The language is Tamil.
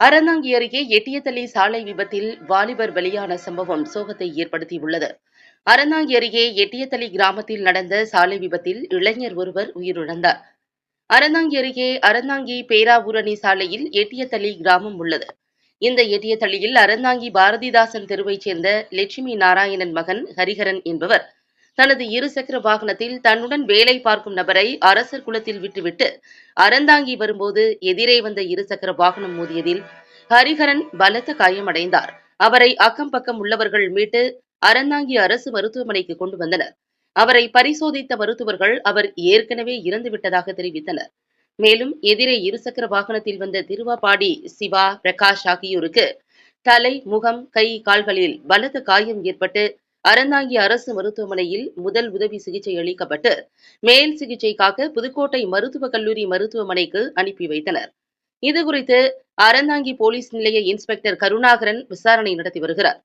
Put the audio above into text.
அறந்தாங்கி அருகே எட்டியத்தள்ளி சாலை விபத்தில் வாலிபர் பலியான சம்பவம் சோகத்தை ஏற்படுத்தியுள்ளது. அறந்தாங்கி அருகே எட்டியத்தள்ளி கிராமத்தில் நடந்த சாலை விபத்தில் இளைஞர் ஒருவர் உயிரிழந்தார். அறந்தாங்கி அருகே அறந்தாங்கி பேராவூரணி சாலையில் எட்டியத்தள்ளி கிராமம் உள்ளது. இந்த எட்டியத்தள்ளியில் அறந்தாங்கி பாரதிதாசன் தெருவைச் சேர்ந்த லட்சுமி நாராயணன் மகன் ஹரிஹரன் என்பவர் தனது இருசக்கர வாகனத்தில் தன்னுடன் வேலை பார்க்கும் நபரை அரசர் குளத்தில் விட்டுவிட்டு அறந்தாங்கி வரும்போது எதிரே வந்த இருசக்கர வாகனம் மோதியதில் ஹரிஹரன் பலத்த காயமடைந்தார். அவரை அக்கம் பக்கம் உள்ளவர்கள் மீட்டு அறந்தாங்கி அரசு மருத்துவமனைக்கு கொண்டு வந்தனர். அவரை பரிசோதித்த மருத்துவர்கள் அவர் ஏற்கனவே இறந்துவிட்டதாக தெரிவித்தனர். மேலும் எதிரே இருசக்கர வாகனத்தில் வந்த திருவாபாடி சிவா பிரகாஷ் ஆகியோருக்கு தலை முகம் கை கால்களில் பலத்த காயம் ஏற்பட்டு அறந்தாங்கி அரசு மருத்துவமனையில் முதல் உதவி சிகிச்சை அளிக்கப்பட்டு மேல் சிகிச்சைக்காக புதுக்கோட்டை மருத்துவக் கல்லூரி மருத்துவமனைக்கு அனுப்பி வைத்தனர். இதுகுறித்து அறந்தாங்கி போலீஸ் நிலைய இன்ஸ்பெக்டர் கருணாகரன் விசாரணை நடத்தி வருகிறார்.